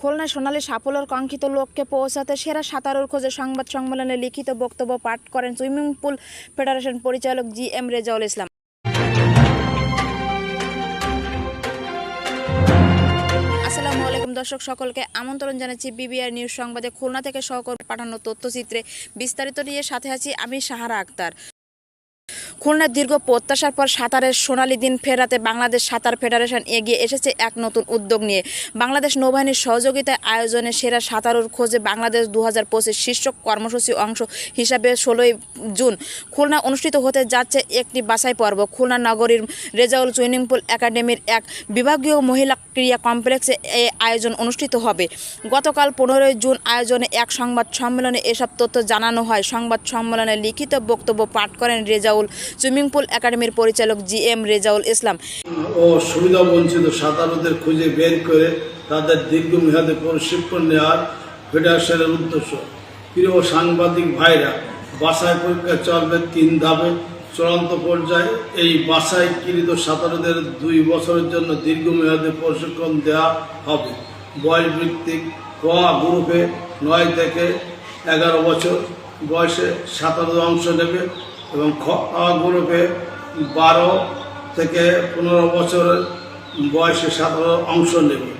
খুলনায় সোনালী সাফল্যের কাঙ্ক্ষিত লক্ষ্যে পৌঁছাতে সেরা সাঁতারুর খোঁজে সংবাদ সম্মেলনে লিখিত বক্তব্য পাঠ করেন সুইমিং পুল ফেডারেশন পরিচালক জি এম রেজাউল ইসলাম। দর্শক, সকলকে আমন্ত্রণ জানাচ্ছি বিবিআর নিউজ সংবাদে। খুলনা থেকে সহকর্মী পাঠানো তথ্যচিত্রে বিস্তারিত নিয়ে সাথে আছি আমি সাহারা আক্তার। খুলনার দীর্ঘ প্রত্যাশার পর সাঁতারের সোনালী দিন ফেরাতে বাংলাদেশ সাঁতার ফেডারেশন এগিয়ে এসেছে এক নতুন উদ্যোগ নিয়ে। বাংলাদেশ নৌবাহিনীর সহযোগিতায় আয়োজনে সেরা সাঁতারুর খোঁজে বাংলাদেশ দু হাজার শীর্ষক কর্মসূচি অংশ হিসাবে ষোলোই জুন খুলনা অনুষ্ঠিত হতে যাচ্ছে একটি বাছাই পর্ব। খুলনা নগরীর রেজাউল সুইমিং পুল একাডেমির এক বিভাগীয় মহিলা ক্রীড়া কমপ্লেক্সে এই আয়োজন অনুষ্ঠিত হবে। গতকাল পনেরোই জুন আয়োজনে এক সংবাদ সম্মেলনে এসব তথ্য জানানো হয়। সংবাদ সম্মেলনে লিখিত বক্তব্য পাঠ করেন রেজাউল সুইমিং পুল একাডেমির পরিচালক জি এম রেজাউল ইসলাম। ও সুবিধা বঞ্চিত সাঁতারুদের খুঁজে বের করে তাদের দীর্ঘমেয়াদে প্রশিক্ষণ নেওয়ার ফেডারেশনের উদ্দেশ্য। প্রিয় সাংবাদিক ভাইরা, বাসায় পরীক্ষা চলবে তিন ধাপে। চূড়ান্ত পর্যায়ে এই বাসায় কৃত সাঁতারুদের দুই বছরের জন্য দীর্ঘমেয়াদে প্রশিক্ষণ দেওয়া হবে। বয়স ভিত্তিক ক গ্রুপে নয় থেকে এগারো বছর বয়সে সাঁতারু অংশ নেবে। এবং খ গ্রুপে বারো থেকে পনেরো বছরের বয়সে সাধারণ অংশ নেবে।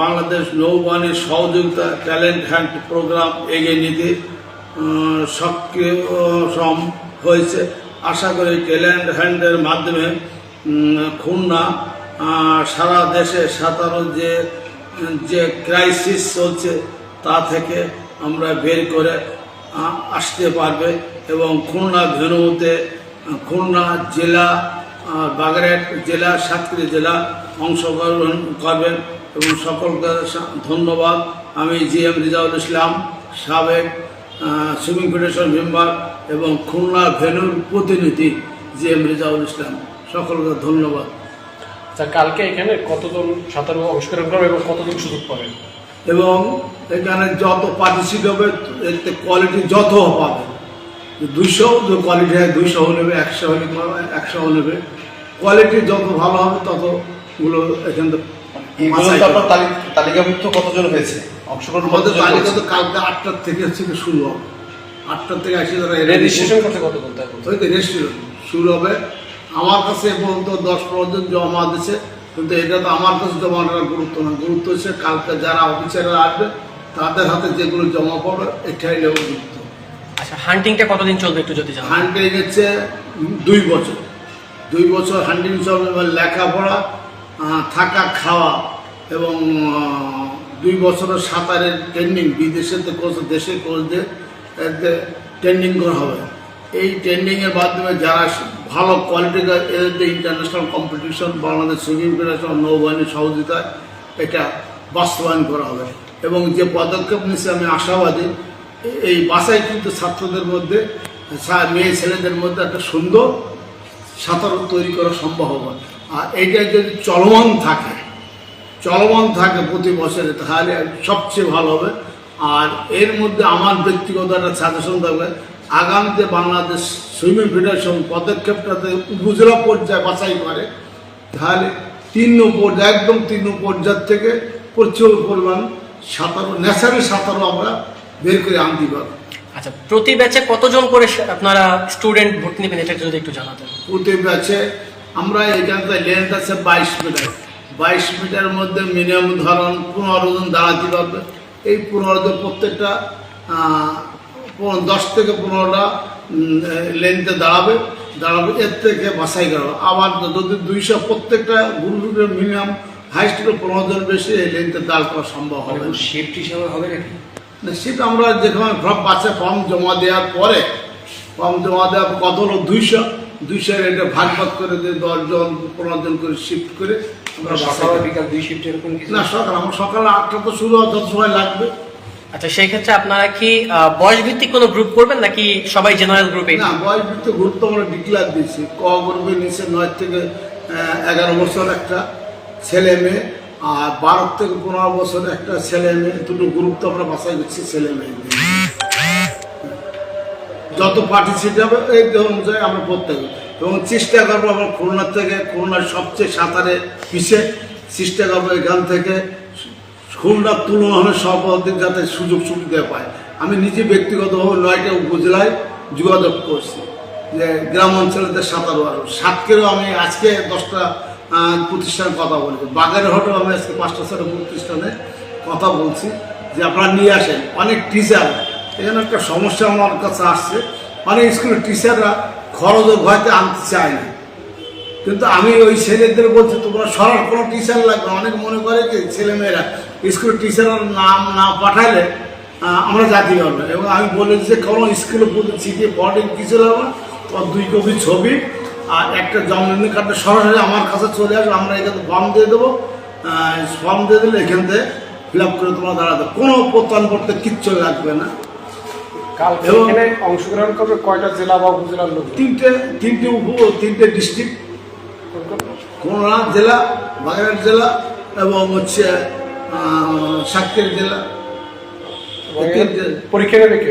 বাংলাদেশ নৌবাহিনীর সহযোগিতা ট্যালেন্ট হ্যান্ড প্রোগ্রাম এগিয়ে নিতে সক্রিয় হয়েছে। আশা করি ট্যালেন্ট হ্যান্ডের মাধ্যমে খুলনা সারা দেশে সাঁতারু যে যে ক্রাইসিস চলছে তা থেকে আমরা বের করে আসতে পারবে। এবং খুলনা ভেনুতে খুলনা জেলা বাগেরহাট জেলা সাতক্ষীরা জেলা অংশগ্রহণ করবেন এবং সকলকে ধন্যবাদ। আমি জি এম রিজাউল ইসলাম সাবেক সুইমিং ফেডারেশন মেম্বার এবং খুলনা ভেনুর প্রতিনিধি জি এম রিজাউল ইসলাম। সকলকে ধন্যবাদ। আচ্ছা কালকে এখানে কতজন সাঁতারু অংশগ্রহণ করবে এবং কতজন সুযোগ পাবেন? এবং এখানে যত পার্টিসিপেট হবে এতে কোয়ালিটি যত পাবে দুইশো যে কোয়ালিটি হয় দুইশো নেবে একশো হলে একশো নেবে। কোয়ালিটি যত ভালো হবে ততগুলো এখান থেকে তালিকাভুক্ত কতজন হয়েছে? অংশগ্রহণ তালিকা তো কালকে আটটার থেকে থেকে শুরু হবে। আটটার থেকে আসে তারা রেজিস্ট্রেশন করতে কতজন তাই বলতে ওই তো রেজিস্ট্রেশন শুরু হবে। আমার কাছে এ পর্যন্ত দশ পনেরো জমা দিচ্ছে কিন্তু এটা তো আমার কাছে জমা দেওয়ার গুরুত্ব না। গুরুত্ব হচ্ছে কালকে যারা অফিসাররা আসবে তাদের হাতে যেগুলো জমা পড়বে এটাই নেব গুরুত্ব। আচ্ছা হান্টিংটা কতদিন চলবে একটু যদি জানান। হান্ডিং হচ্ছে দুই বছর। দুই বছর হান্ডিং চলবে এবং লেখাপড়া থাকা, খাওয়া এবং দুই বছরের সাঁতারের ট্রেনিং বিদেশেতে কোর্স দেশে কোর্স দিয়ে ট্রেনিং করা হবে। এই ট্রেনিংয়ের মাধ্যমে যারা ভালো কোয়ালিটির এদের international competition Bangladesh swimming federation নৌবাহিনীর সহযোগিতায় এটা বাস্তবায়ন করা হবে। এবং যে পদক্ষেপ নিচ্ছে আমি আশাবাদী এই বাসায় কিন্তু ছাত্রদের মধ্যে মেয়ে ছেলেদের মধ্যে একটা সুন্দর সাঁতার তৈরি করা সম্ভব হবে। আর এইটা যদি চলমান থাকে চলমান থাকে প্রতি বছরে, তাহলে সবচেয়ে ভালো হবে। আর এর মধ্যে আমার ব্যক্তিগত একটা সাজেশন থাকবে, আগামীতে বাংলাদেশ সুইমিং ফেডারেশন পদক্ষেপটাতে উপজেলা পর্যায়ে বাছাই করে, তাহলে তিন পর্যায়ে একদম তিন পর্যায় থেকে প্রচুর পরিমাণ সাঁতারু, ন্যাচারাল সাঁতারু আমরা বের করে আনতে পারব আচ্ছা প্রতি ব্যাচে কতজন করে আপনারা স্টুডেন্ট ভর্তি নেবেন? এটা যদি একটু জানাতেন। প্রতি ব্যাচে আমরা এখানকার লেন্থ আছে বাইশ মিটার বাইশ মিটারের মধ্যে মিনিমাম ধরুন পনেরো জন দাঁড়াতে পারবে। এই পনেরো জন প্রত্যেকটা দশ থেকে পনেরোটা লেন্থে দাঁড়াবে। দাঁড়াবে এর থেকে বাছাই করা আবার যদি দুইশো প্রত্যেকটা গ্রুপের মিনিমাম হাইস্ট পনেরো জন বেশি এই লেন্থে দাঁড় করা সম্ভব হবে না। শিফট হিসাবে হবে নাকি? সেটা আমরা যেখানে সব বাচ্চা ফর্ম জমা দেওয়ার পরে ফর্ম জমা দেওয়ার পর কত হলো? দুইশো দুইশো এটা ভাগ ভাগ করে দিয়ে দশজন পনেরো জন করে শিফট করে আমরা বাসায় সকাল বিকাল দুই শিফট এরকম না সকাল আমার সকালে আটটা তো শুরু হয় যত সময় লাগবে। আচ্ছা সেই ক্ষেত্রে আপনারা কি বয়স ভিত্তিক কোনো গ্রুপ করবেন নাকি সবাই জেনারেল গ্রুপে না বয়স ভিত্তিক গুরুত্ব আমরা ডিক্লেয়ার দিচ্ছি ক গ্রুপে নিচে নয় থেকে এগারো বছর একটা ছেলে মেয়ে আর বারো থেকে পনেরো বছর একটা ছেলে মেয়ে, দুটো গ্রুপ তো আমরা বাসায় দিচ্ছি ছেলে মেয়ে যত পার্টিসিপেট হবে, এই অনুযায়ী আমরা হবে এবং চেষ্টা করব আমরা খুলনা থেকে, খুলনার সবচেয়ে সাঁতারে পিছিয়ে চেষ্টা করব এখান থেকে খুলনার তুলনা সভাপতির যাতে সুযোগ সুবিধা পায়। আমি নিজে ব্যক্তিগতভাবে নয়টা উপজেলায় যোগাযোগ করছি। যে গ্রাম অঞ্চলেতে সাঁতার আরও। সাতকেরও আমি আজকে দশটা প্রতিষ্ঠানের কথা বলছি। বাগেরহাটেও আমি আজকে পাঁচটা ছটা প্রতিষ্ঠানে কথা বলছি যে আপনারা নিয়ে আসেন। অনেক টিচার এখানে একটা সমস্যা আমার কাছে আসছে। অনেক স্কুলের টিচাররা খরচ ও ভয়তে আনতে চায় না। কিন্তু আমি ওই ছেলেদের বলছি, তোমরা সরার কোনো টিচার লাগবে? অনেক মনে করে যে ছেলেমেয়েরা। স্কুলের টিচারের নাম না পাঠালে আমরা জাতি পারব এবং আমি বলেছি যে কোনো স্কুলে চিঠি বোর্ডিং কিছু লাগবে তোমার দুই কপি ছবি আর একটা জন্মদিন কার্ডটা সরাসরি আমার কাছে চলে আসবে আমরা এখানে ফর্ম দিয়ে দেবো। ফর্ম দিয়ে দিলে এখান থেকে ফিল আপ করে তোমরা দাঁড়াতে। কোনো প্রত্যয়ন করতে কিচ্ছু লাগবে না। অংশগ্রহণ করবে কয়টা জেলা বা উপজেলার লোক? তিনটে তিনটে উপ তিনটে ডিস্ট্রিক্ট খুলনা জেলা বাগেরহাট জেলা এবং হচ্ছে সাতক্ষীরা জেলা। পরীক্ষা নেবে কে?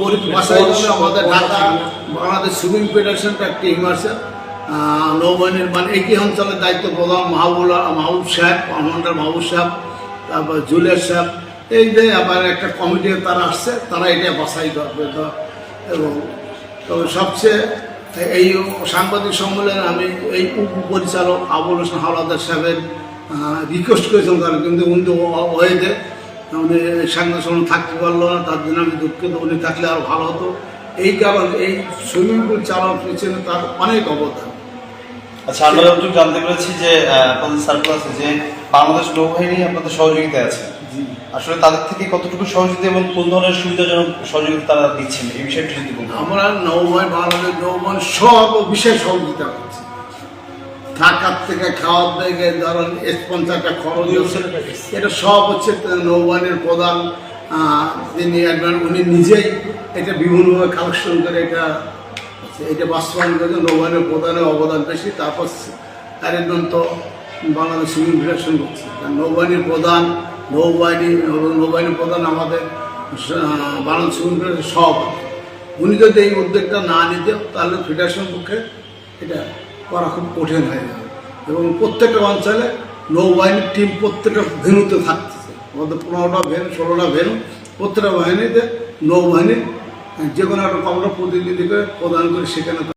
পরীক্ষা আমাদের ঢাকা বাংলাদেশ সুইমিং ফেডারেশনটা একটা টিম আছে নৌবাহিনীর মানে একই অঞ্চলের দায়িত্ব প্রধান মাহবুল মাহবুব সাহেব, কমান্ডার মাহবুব সাহেব, তারপর জুলিয়ার সাহেব। এই যে আবার একটা কমিটি তারা আসছে, তারা এটা বাছাই করবে তো। এবং তবে সবচেয়ে এই সাংবাদিক সম্মেলনে আমি এই উপ পরিচালক আবুল হোসেন হাওলাদার সাহেবের রিকোয়েস্ট করেছিলাম তারা কিন্তু উনি তো ওয়েতে উনি সাংবাদিক সম্মেলন থাকতে পারল না, তার জন্য আমি দুঃখিত। উনি থাকলে আরও ভালো হতো। এই কারণ এই সুইমিং পুল চালানোর পিছনে তার অনেক অবদান। আচ্ছা আমরা যতটুকু জানতে পেরেছি যে আপনাদের সার্কেল আছে যে বাংলাদেশ নৌবাহিনী আপনাদের সহযোগিতায় আছে। আসলে তাদের থেকে কতটুকু সহযোগিতা এবং কোন ধরনের সুবিধাজনক সহযোগিতা তারা দিচ্ছেন? এই বিষয়টি যদি বলতেন। আমরা নৌবাহিনী বাংলাদেশ নৌবাহিনী সব বিশেষ সহযোগিতা করছি। থাকার থেকে খাওয়ার থেকে ধরেন স্পন্সারটা খরচ এটা সব হচ্ছে নৌবাহিনীর প্রধান যিনি একজন উনি নিজেই এটা বিভিন্নভাবে কালেকশন করে এটা এটা বাস্তবায়ন করেছে নৌবাহিনীর প্রধানের অবদান বেশি, তারপর আর একজন তো বাংলাদেশ সিভিল করছে। কারণ নৌবাহিনীর প্রধান, নৌবাহিনী নৌবাহিনীর প্রধান আমাদের বাংলাদেশ সিভিল সব উনি যদি এই উদ্যোগটা না নিতে, তাহলে ফেডারেশন পক্ষে এটা করা খুব কঠিন হয়ে যাবে। এবং প্রত্যেকটা অঞ্চলে নৌবাহিনীর টিম প্রত্যেকটা ভেনুতে থাকতেছে। আমাদের পনেরোটা ভেনু ষোলোটা ভেনু প্রত্যেকটা বাহিনীতে নৌবাহিনীর যে কোনো একটা কমরা প্রতিনিধিকে প্রদান করে সেখানে